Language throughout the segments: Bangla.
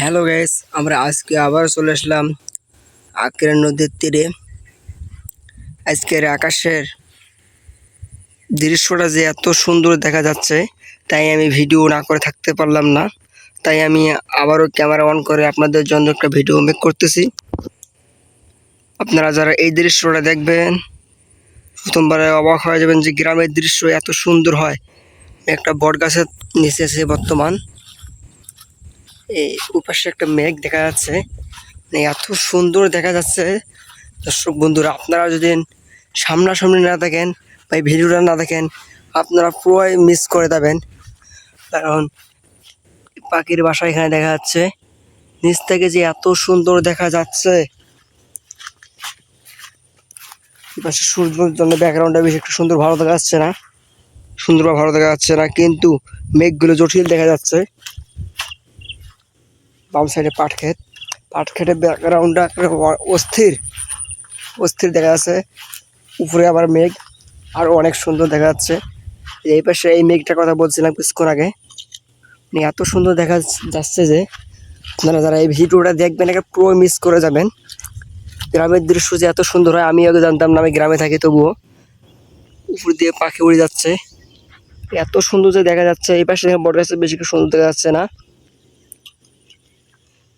হ্যালো গাইস, আমরা আজকে আবার চলে আসলাম আকের নদীর তীরে। আজকের আকাশের দৃশ্যটা যে এত সুন্দর দেখা যাচ্ছে, তাই আমি ভিডিও না করে থাকতে পারলাম না। তাই আমি আবারও ক্যামেরা অন করে আপনাদের জন্য একটা ভিডিও মেক করতেছি। আপনারা যারা এই দৃশ্যটা দেখবেন, প্রথমবারে অবাক হয়ে যাবেন যে গ্রামের দৃশ্য এত সুন্দর হয়। একটা বট গাছের নিচে আছে বর্তমান। এই উপাশে একটা মেঘ দেখা যাচ্ছে। মানে এত সুন্দর দেখা যাচ্ছে। দর্শক বন্ধুরা, আপনারা যদি সামনাসামনি না দেখেন বা ভিডিওটা না দেখেন, আপনারা পুরোই মিস করে দেবেন কারণ পাখির বাসা এখানে দেখা যাচ্ছে। নিচ থেকে যে এত সুন্দর দেখা যাচ্ছে। সূর্যের জন্য ব্যাকগ্রাউন্ডটা বেশি একটু সুন্দর ভালো দেখা যাচ্ছে না। সুন্দর বা ভালো দেখা যাচ্ছে না, কিন্তু মেঘগুলো জটিল দেখা যাচ্ছে। বাম সাইডে পাট ক্ষেত। পাট ক্ষেতের ব্যাকগ্রাউন্ডটা অস্থির। অস্থির দেখা যাচ্ছে। উপরে আবার মেঘ, আর অনেক সুন্দর দেখা যাচ্ছে। এই পাশে এই মেঘটার কথা বলছিলাম কিছুক্ষণ আগে। মানে এত সুন্দর দেখা যাচ্ছে যে, আপনারা যারা এই ভিডিওটা দেখবেন, একে পুরো মিস করে যাবেন। গ্রামের দৃশ্য যে এত সুন্দর হয় আমি আগে জানতাম না আমি গ্রামে থাকি, তবুও। উপর দিয়ে পাখি উড়ে যাচ্ছে। এত সুন্দর যে দেখা যাচ্ছে, এই পাশে বড় গাছে, বেশি সুন্দর দেখা যাচ্ছে না।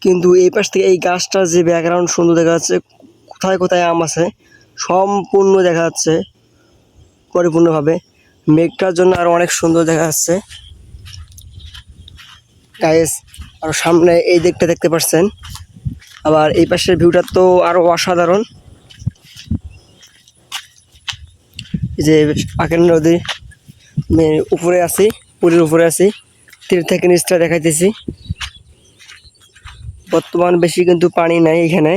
কিন্তু এই পাশ থেকে এই গাছটার যে ব্যাকগ্রাউন্ড সুন্দর দেখা যাচ্ছে, কোথায় কোথায় আম আছে, সম্পূর্ণ দেখা যাচ্ছে পরিপূর্ণভাবে। মেঘটার জন্য আরও অনেক সুন্দর দেখা যাচ্ছে। গাইস আর সামনে এই দিকটা দেখতে পাচ্ছেন। আবার এই পাশের ভিউটা তো আরও অসাধারণ। এই যে পাকের নদী উপরে আছি, পুরীর উপরে আছি তীর থেকে নিচটা দেখাইতেছি। বর্তমান বেশি কিন্তু পানি নাই এখানে।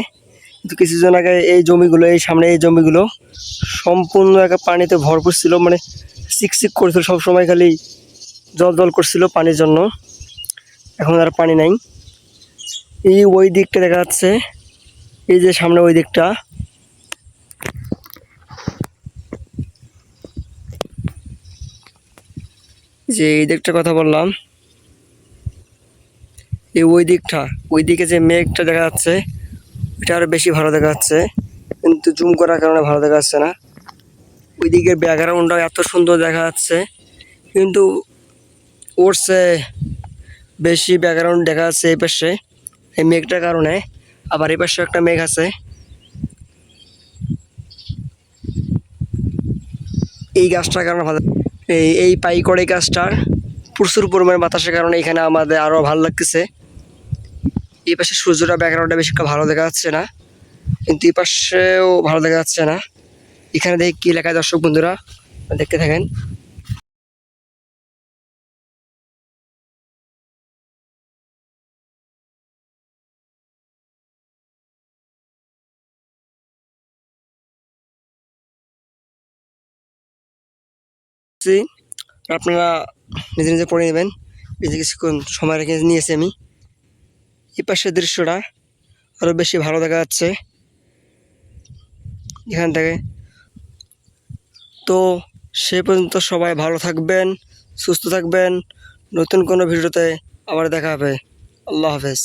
কিন্তু কিছুজন আগে এই জমিগুলো, এই সামনে এই জমিগুলো সম্পূর্ণ একটা পানিতে ভরপুর ছিল মানে চিকচিক করছিল সবসময় খালি জল জল করছিল পানির জন্য। এখন আর পানি নাই। এই ওই দিকটা দেখা যাচ্ছে, এই যে সামনে ওই দিকটা। যে এই দিকটার কথা বললাম এই ওই দিকটা ওই দিকে যে মেঘটা দেখা যাচ্ছে, এটা আরও বেশি ভালো দেখা যাচ্ছে। কিন্তু জুম করার কারণে ভালো দেখা যাচ্ছে না। ওই দিকের ব্যাকগ্রাউন্ডটাও এত সুন্দর দেখা যাচ্ছে। কিন্তু ওর সে বেশি ব্যাকগ্রাউন্ড দেখা যাচ্ছে এই পাশে, এই মেঘটার কারণে। আবার এই পাশে একটা মেঘ আছে। এই গাছটার কারণে ভালো এই এই পাইকড়ে গাছটার প্রচুর পরিমাণে বাতাসের কারণে এখানে আমাদের আরও ভালো লাগতেছে। এই পাশে সূর্যটা ব্যাকগ্রাউন্ডটা বেশি ভালো দেখা যাচ্ছে না। কিন্তু এই পাশেও ভালো দেখা যাচ্ছে না। এখানে দেখি কী লেখা দর্শক বন্ধুরা, দেখতে থাকেন। আপনারা নিজে নিজে পড়ে নেবেন। এই যে কিছুক্ষণ সময় রেখে নিয়েছি আমি। এই পাশের দৃশ্যটা আরও বেশি ভালো দেখা যাচ্ছে। এখান থেকে। তো সে পর্যন্ত সবাই ভালো থাকবেন, সুস্থ থাকবেন। নতুন কোনো ভিডিওতে আবার দেখা হবে। আল্লাহ হাফেজ।